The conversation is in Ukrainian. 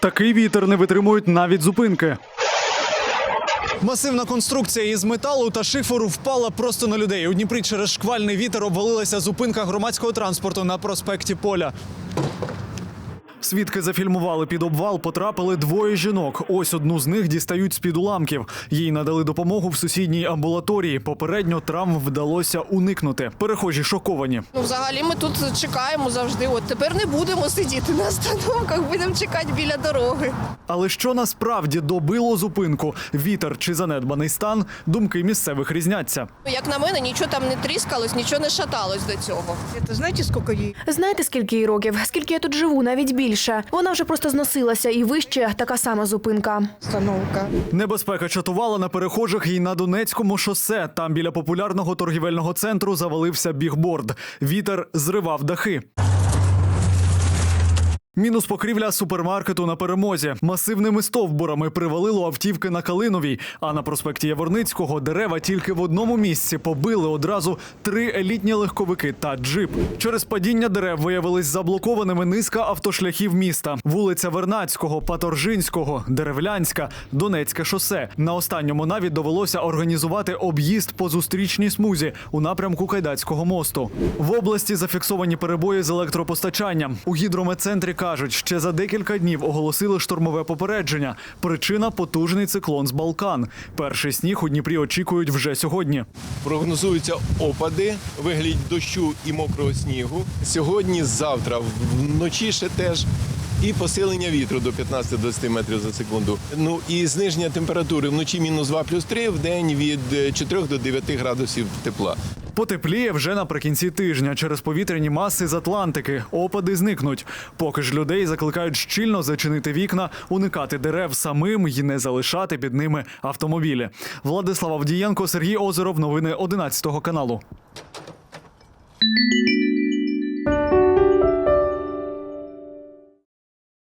Такий вітер не витримують навіть зупинки. Масивна конструкція із металу та шиферу впала просто на людей. У Дніпрі через шквальний вітер обвалилася зупинка громадського транспорту на проспекті Поля. Свідки зафільмували під обвал, потрапили двоє жінок. Ось одну з них дістають з-під уламків. Їй надали допомогу в сусідній амбулаторії. Попередньо травм вдалося уникнути. Перехожі шоковані. Ну, взагалі ми тут чекаємо завжди. От тепер не будемо сидіти на остановках, будемо чекати біля дороги. Але що насправді добило зупинку? Вітер чи занедбаний стан? Думки місцевих різняться. Як на мене, нічого там не тріскалось, нічого не шаталось до цього. Это знаете, сколько ей? Знаєте, скільки їй років? Скільки я тут живу, навіть більше. Вона вже просто зносилася і вище така сама зупинка. Становка Небезпека чатувала на перехожих і на Донецькому шосе. Там біля популярного торгівельного центру завалився бігборд. Вітер зривав дахи. Мінус покрівля супермаркету на перемозі. Масивними стовбурами привалило автівки на Калиновій. А на проспекті Яворницького дерева тільки в одному місці побили одразу три елітні легковики та джип. Через падіння дерев виявились заблокованими низка автошляхів міста: вулиця Вернацького, Паторжинського, Деревлянська, Донецьке шосе. На останньому навіть довелося організувати об'їзд по зустрічній смузі у напрямку Кайдацького мосту. В області зафіксовані перебої з електропостачанням. У гідрометцентрі кажуть, ще за декілька днів оголосили штормове попередження. Причина потужний циклон з Балкан. Перший сніг у Дніпрі очікують вже сьогодні. Прогнозуються опади, вигляд дощу і мокрого снігу. Сьогодні, завтра, вночі ще теж. І посилення вітру до 15-20 метрів за секунду. Ну і зниження температури вночі мінус 2 плюс 3, в день від е, 4 до 9 градусів тепла. Потепліє вже наприкінці тижня через повітряні маси з Атлантики. Опади зникнуть. Поки ж людей закликають щільно зачинити вікна, уникати дерев самим і не залишати під ними автомобілі. Владислав Авдієнко, Сергій Озеров. Новини 11 каналу.